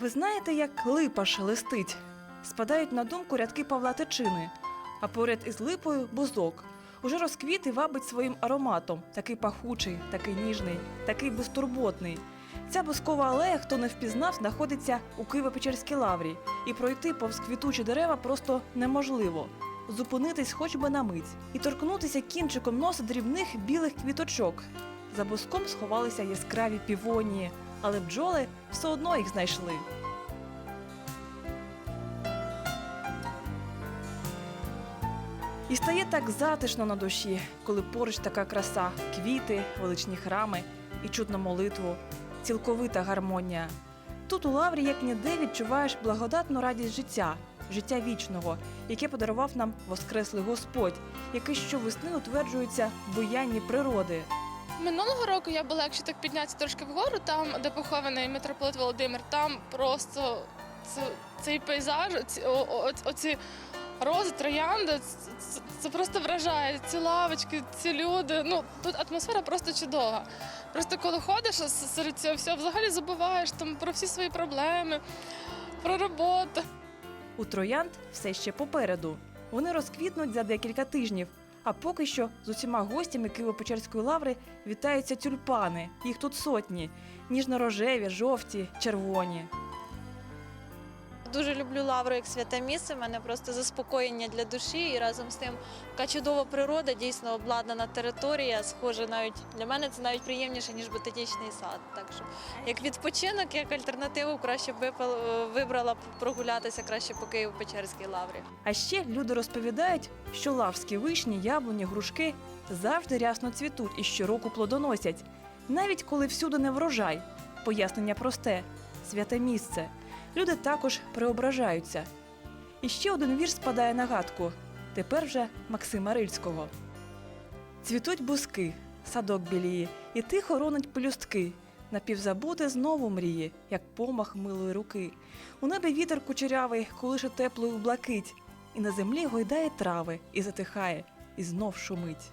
Ви знаєте, як липа шелестить? Спадають на думку рядки Павла Тичини, а поряд із липою бузок. Уже розквіт і вабить своїм ароматом, такий пахучий, такий ніжний, такий безтурботний. Ця бускова алея, хто не впізнав, знаходиться у Києво-Печерській лаврі, і пройти повз квітучі дерева просто неможливо. Зупинитись хоч би на мить і торкнутися кінчиком носа дрібних білих квіточок. За буском сховалися яскраві півонії, але бджоли все одно їх знайшли. І стає так затишно на душі, коли поруч така краса, квіти, величні храми і чутно молитву, цілковита гармонія. Тут у лаврі, як ніде, відчуваєш благодатну радість життя, життя вічного, яке подарував нам Воскреслий Господь, який щовесни утверджується в буянні природи. Минулого року я була, якщо так піднятися трошки вгору, там, де похований митрополит Володимир, там просто цей пейзаж, оці, оці рози, троянди, це, просто вражає. Ці лавочки, ці люди. Ну тут атмосфера просто чудова. Просто коли ходиш серед цього всього, взагалі забуваєш там про всі свої проблеми, про роботу. У троянд все ще попереду. Вони розквітнуть за декілька тижнів. А поки що з усіма гостями Києво-Печерської лаври вітаються тюльпани. Їх тут сотні: ніжно-рожеві, жовті, червоні. Дуже люблю лавру як святе місце. в мене просто заспокоєння для душі. І разом з тим така чудова природа, дійсно обладнана територія. Схоже, навіть для мене це навіть приємніше, ніж ботанічний сад. Так що, як відпочинок, як альтернативу, краще б вибрала прогулятися краще по Києво-Печерській лаврі. А ще люди розповідають, що лавські вишні, яблуні, грушки завжди рясно цвітуть і щороку плодоносять, навіть коли всюди не врожай. Пояснення просте святе місце. Люди також преображаються. І ще один вірш спадає на гадку. Тепер вже Максима Рильського. Цвітуть бузки, садок біліє, і тихо ронуть пелюстки. Напівзабути знову мріє, як помах милої руки. У небі вітер кучерявий, колише теплою блакить, і на землі гойдає трави, і затихає, і знов шумить.